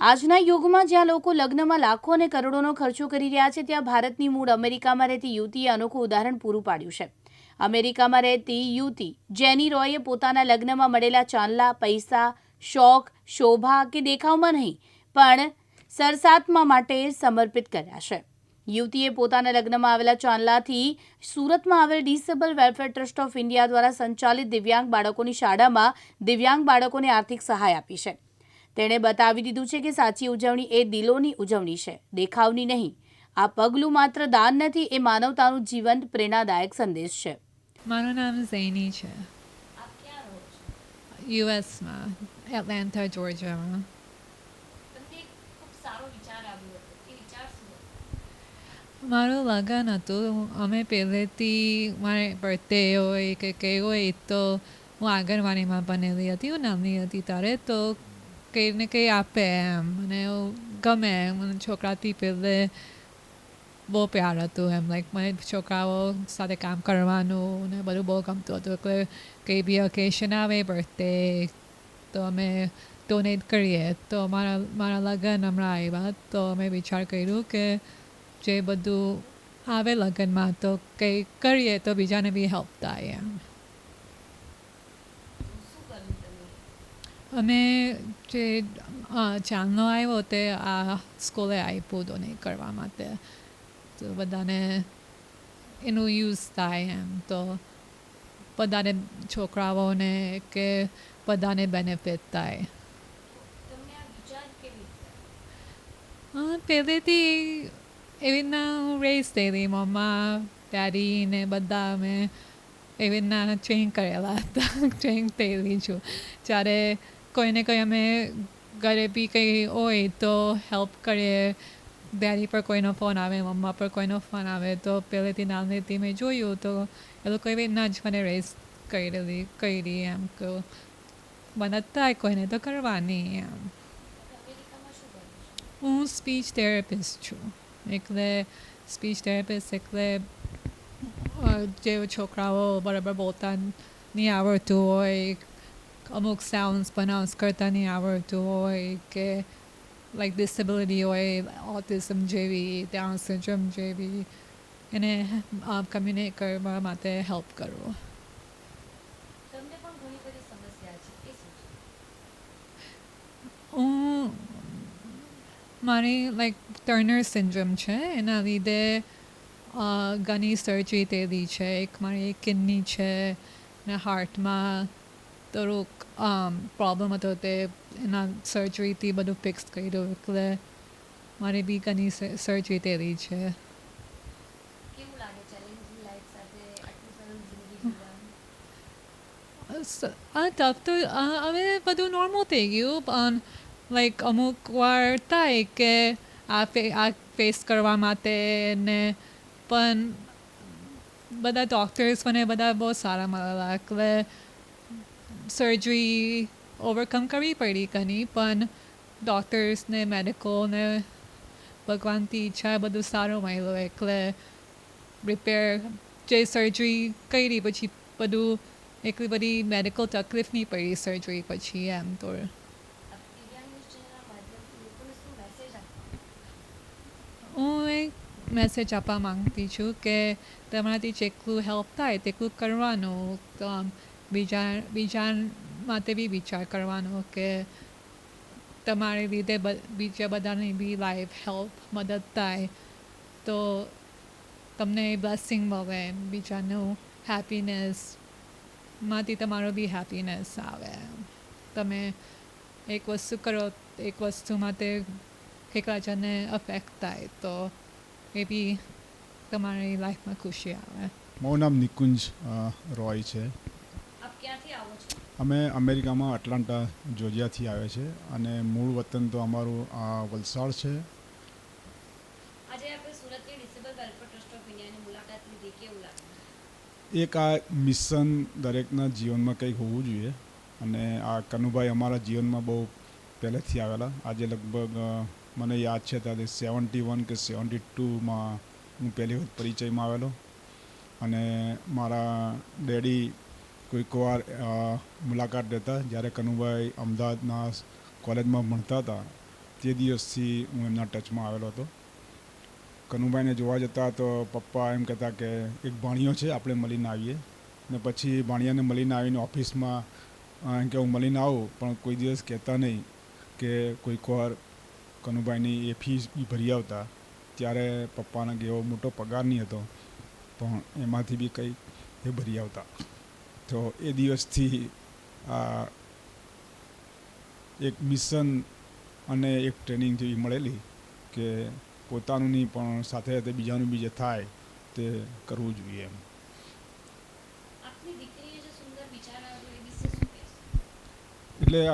આજના યુગમાં જ્યાં લોકો લગ્નમાં લાખો અને કરોડોનો ખર્ચો કરી રહ્યા છે, ત્યાં ભારતની મૂળ અમેરિકામાં રહેતી યુવતીએ અનોખું ઉદાહરણ પૂરું પાડ્યું છે. અમેરિકામાં રહેતી યુવતી જેની રોયે પોતાના લગ્નમાં મળેલા ચાંદલા, પૈસા, શોખ, શોભા કે દેખાવમાં નહીં, પણ સરસાત્મા માટે સમર્પિત કર્યા છે. યુવતીએ પોતાના લગ્નમાં આવેલા ચાંદલાથી સુરતમાં આવેલ disable welfare trust of India દ્વારા સંચાલિત દિવ્યાંગ બાળકોની શાળામાં દિવ્યાંગ બાળકોને આર્થિક સહાય આપી છે. તેણે બતાવી દીધું છે કે સાચી ઉજવણી એ દિલોની ઉજવણી છે, દેખાવની નહીં. આ પગલું માત્ર દાન નથી, એ માનવતાનું જીવંત, પ્રેરણાદાયક સંદેશ છે. મારું નામ ઝૈની છે. યુએસમાં, એટલાન્ટા, જોર્જિયામાં. મારું લગ્ન હતું, અમે પહેલેથી મારે બર્થડે હોય કે કે હોય, તો હું આંગણવાડીમાં બનેલી હતી, હું નાની હતી ત્યારે, તો કંઈ ને કંઈ આપે એમ. મને ગમે મને છોકરાથી પહેલે બહુ પ્યાર હતું એમ. લાઈક મને છોકરાઓ સાથે કામ કરવાનું ને બધું બહુ ગમતું હતું. એટલે કંઈ બી ઓકેશન આવે બર્થડે તો અમે ડોનેટ કરીએ. તો મારા મારા લગ્ન હમણાં આવ્યા. તો અમે વિચાર કર્યું કે જે બધું આવે લગ્નમાં તો કંઈ કરીએ તો બીજાને બી હેલ્પ થાય એમ. અમે જે ચાંદનો આવ્યો તે આ સ્કૂલે આપ્યો ડોનેટ કરવા માટે. તો બધાને એનું યુઝ થાય એમ. તો બધાને છોકરાઓને કે બધાને બેનિફિટ થાય. હા પહેલેથી એવી રીતના હું રેસ થયેલી મમ્મા ડેડી ને બધા અમે એવી રીતના ટ્રેન કરેલા હતા. ટ્રેન થયેલી છું જ્યારે કોઈને કંઈ અમે ઘરે બી કંઈ હોય તો હેલ્પ કરીએ ડેડી પર કોઈનો ફોન આવે મમ્મા પર કોઈનો ફોન આવે, તો પહેલેથી નાનીથી મેં જોયું તો એ લોકો એવી રીતના જ મને રેસ કરેલી, કરી એમ કે મને થાય કોઈને તો કરવાની એમ. હું સ્પીચ થેરાપિસ્ટ છું. એટલે સ્પીચ થેરાપિસ્ટ એટલે જે છોકરાઓ બરાબર બોલતા નહીં આવડતું હોય અમુક સાઉન્ડ્સ પ્રોનાઉન્સ કરતા નહીં આવડતું હોય કે લાઈક ડિસેબિલિટી હોય ઓટિઝમ જેવી ત્યાં સિન્ડ્રોમ જેવી એને કમ્યુનિકેટ કરવા માટે હેલ્પ કરવું હું મારી લાઈક ટર્નર સિન્ડ્રોમ છે એના લીધે ઘણી સર્જરી થયેલી છે એક મારી કિડની છે ને હાર્ટમાં થોડુંક પ્રોબ્લેમ હતો તે એના સર્જરીથી બધું ફિક્સ કર્યું. એટલે મારી બી ઘણી સર્જરી તેવી છે. આ ટફ તો હવે બધું નોર્મલ થઈ ગયું પણ લાઈક અમુક વાર થાય કે આ ફે આ ફેસ કરવા માટે ને પણ બધા ડૉક્ટર્સ મને બધા બહુ સારા મળેલા એટલે સર્જરી ઓવરકમ કરવી પડી ઘણી પણ ડૉક્ટર્સને મેડિકલને ભગવાનથી ઈચ્છા બધું સારું મળ્યું એટલે રિપેર જે સર્જરી કરી પછી બધું એટલી બધી મેડિકલ તકલીફ નહીં પડી સર્જરી પછી એમ તો હું એક મેસેજ આપવા માંગતી છું કે તમારાથી જેટલું હેલ્પ થાય તેટલું કરવાનું બીજા બીજા માટે બી વિચાર કરવાનો કે તમારે લીધે બીજા બધાની બી લાઈફ હેલ્પ મદદ થાય, તો તમને બ્લેસિંગ મળે, બીજાનું હેપીનેસમાંથી તમારો બી હેપીનેસ આવે. તમે એક વસ્તુ કરો, એક વસ્તુ માટે જણને અફેક્ટ થાય, તો એ બી તમારી લાઈફમાં ખુશી આવે. મારું નામ નિકુંજ રોય છે. ક્યાંથી આવો છો? અમે અમેરિકામાં એટલાન્ટા જોર્જિયાથી આવ્યા છે અને મૂળ વતન તો અમારું આ વલસાડ છે. આજે આપણે સુરતની ડિસેબલ વેલફેર ટ્રસ્ટ ઓફ ઇન્ડિયાની મુલાકાત લીધી. કેવું લાગ્યું એક આ મિશન દરેકના જીવનમાં કંઈક હોવું જોઈએ અને આ કનુભાઈ અમારા જીવનમાં બહુ પહેલેથી આવેલા. આજે લગભગ મને યાદ છે ત્યારે સેવન્ટી વન કે સેવન્ટી ટુમાં હું પહેલી વખત પરિચયમાં આવેલો અને મારા ડેડી કોઈક વાર મુલાકાત લેતા જ્યારે કનુભાઈ અમદાવાદના કોલેજમાં ભણતા હતા, તે દિવસથી હું એમના ટચમાં આવેલો હતો. કનુભાઈને જોવા જતાં તો પપ્પા એમ કહેતા કે, એક ભાણિયો છે, આપણે મળીને આવીએ. ને પછી ભાણિયાને મળીને આવીને ઓફિસમાં એમ કે, હું મળીને આવું, પણ કોઈ દિવસ કહેતા નહીં કે કોઈક વાર કનુભાઈની એ ફીસ બી ભરી આવતા. ત્યારે પપ્પાને એવો મોટો પગાર નહીં હતો, પણ એમાંથી બી કંઈ એ ભરી આવતા. તો એ દિવસથી આ એક મિશન અને એક ટ્રેનિંગ જેવી મળેલી કે પોતાનું નહીં પણ સાથે સાથે બીજાનું બી જે થાય તે કરવું જોઈએ એમ. એટલે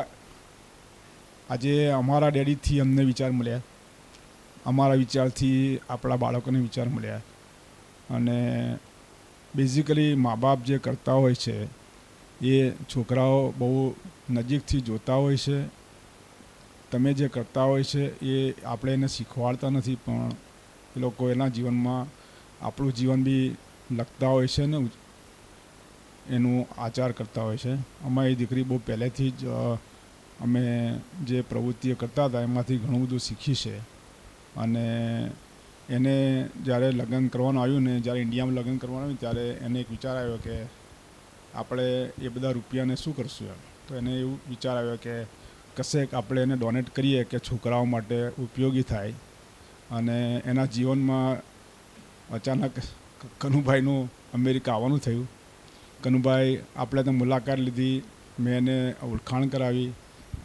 આજે અમારા ડેડીથી અમને વિચાર મળ્યા. અમારા વિચારથી આપણા બાળકોને વિચાર મળ્યા. અને બેઝિકલી મા બાપ જે કરતા હોય છે, એ છોકરાઓ બહુ નજીકથી જોતા હોય છે. તમે જે કરતા હોય છે, એ આપણે એને શીખવાડતા નથી, પણ એ લોકો એના જીવનમાં આપણું જીવન બી લખતા હોય છે ને, એનું આચાર કરતા હોય છે. અમારી દીકરી બહુ પહેલેથી જ અમે જે પ્રવૃત્તિઓ કરતા હતા, એમાંથી ઘણું બધું શીખી છે. અને એને જ્યારે લગ્ન કરવાનું આવ્યું ને જ્યારે ઇન્ડિયામાં લગ્ન કરવાનું આવ્યું, ત્યારે એને એક વિચાર આવ્યો કે આપણે એ બધા રૂપિયાને શું કરશું એમ. તો એને એવું વિચાર આવ્યો કે કશેક આપણે એને ડોનેટ કરીએ કે છોકરાઓ માટે ઉપયોગી થાય. અને એના જીવનમાં અચાનક કનુભાઈનું અમેરિકા આવવાનું થયું. કનુભાઈ આપણે તો મુલાકાત લીધી, મેં એને ઓળખાણ કરાવી.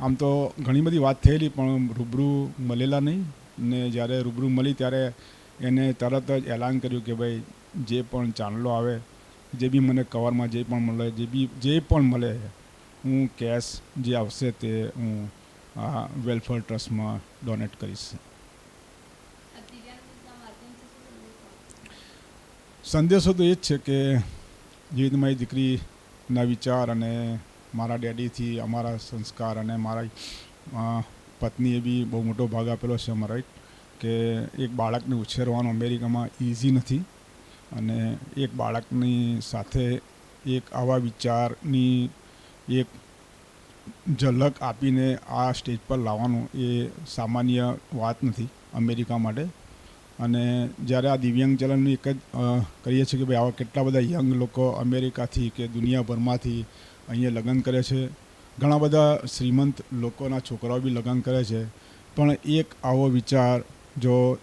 આમ તો ઘણી બધી વાત થયેલી, પણ રૂબરૂ મળેલા નહીં. ને જ્યારે રૂબરૂ મળી ત્યારે એને તરત જ એલાન કર્યું કે ભાઈ, જે પણ ચાંદલો આવે, જે બી મને કવરમાં જે પણ મળે, જે બી, જે પણ મળે, હું કેશ જે આવશે તે હું આ વેલફેર ટ્રસ્ટમાં ડોનેટ કરીશ. સંદેશો તો એ જ છે કે જેવી રીતે મારી દીકરીના વિચાર અને મારા ડેડીથી અમારા સંસ્કાર અને મારા પત્નીએ બી બહુ મોટો ભાગ આપેલો છે અમારા કે એક બાળકને ઉછેરવાનો અમેરિકામાં ઇઝી નથી. અને એક બાળકની સાથે એક આવા વિચારની એક ઝલક આપીને આ સ્ટેજ પર લાવવાનું એ સામાન્ય વાત નથી અમેરિકા માટે. અને જ્યારે આ દિવ્યાંગ ચલણનું એક જ કરીએ છીએ કે ભાઈ આવા કેટલા બધા યંગ લોકો અમેરિકાથી કે દુનિયાભરમાંથી અહીંયા લગ્ન કરે છે ઘણા બધા શ્રીમંત લોકોના છોકરાઓ બી લગ્ન કરે છે. પણ એક આવો વિચાર જો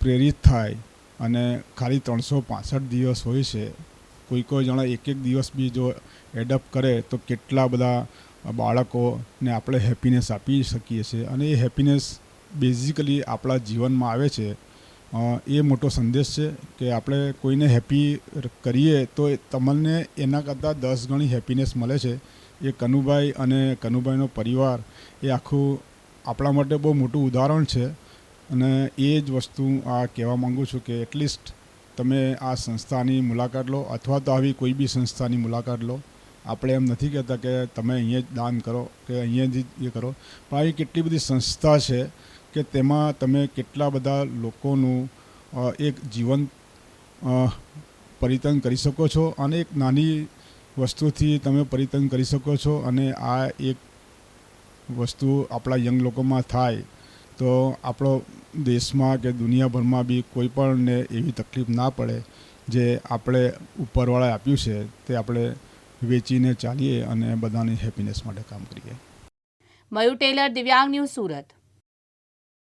પ્રેરિત થાય અને ખાલી ત્રણસો પાસઠ દિવસ હોય છે, કોઈ કોઈ જણા એક એક દિવસ બી જો એડપ્ટ કરે તો કેટલા બધા બાળકોને આપણે હેપીનેસ આપી શકીએ છીએ. અને એ હેપીનેસ બેઝિકલી આપણા જીવનમાં આવે છે. એ મોટો સંદેશ છે કે આપણે કોઈને હેપી કરીએ તો તમને એના કરતાં દસ ગણી હેપીનેસ મળે છે. એ કનુભાઈ અને કનુભાઈનો પરિવાર એ આખું આપણા માટે બહુ મોટું ઉદાહરણ છે. અને એ જ વસ્તુ આ કહેવા માગું છું કે એટલીસ્ટ તમે આ સંસ્થાની મુલાકાત લો અથવા તો આવી કોઈ બી સંસ્થાની મુલાકાત લો. આપણે એમ નથી કહેતા કે તમે અહીંયા જ દાન કરો કે અહીંયાથી જ એ કરો. પણ આવી કેટલી બધી સંસ્થા છે કે તેમાં તમે કેટલા બધા લોકોનું એક જીવન પરિતંગ કરી શકો છો અને એક નાની વસ્તુથી તમે પરિતન કરી શકો છો અને આ એક વસ્તુ આપણા યંગ લોકોમાં થાય, તો આપણો દેશમાં કે દુનિયાભરમાં બી કોઈ પણને એવી તકલીફ ના પડે જે આપણે ઉપરવાળાએ આપ્યું છે, તે આપણે વેચીને ચાલીએ અને બધાની હેપીનેસ માટે કામ કરીએ. મયુ ટેલર, દિવ્યાંગ ન્યૂઝ સુરત.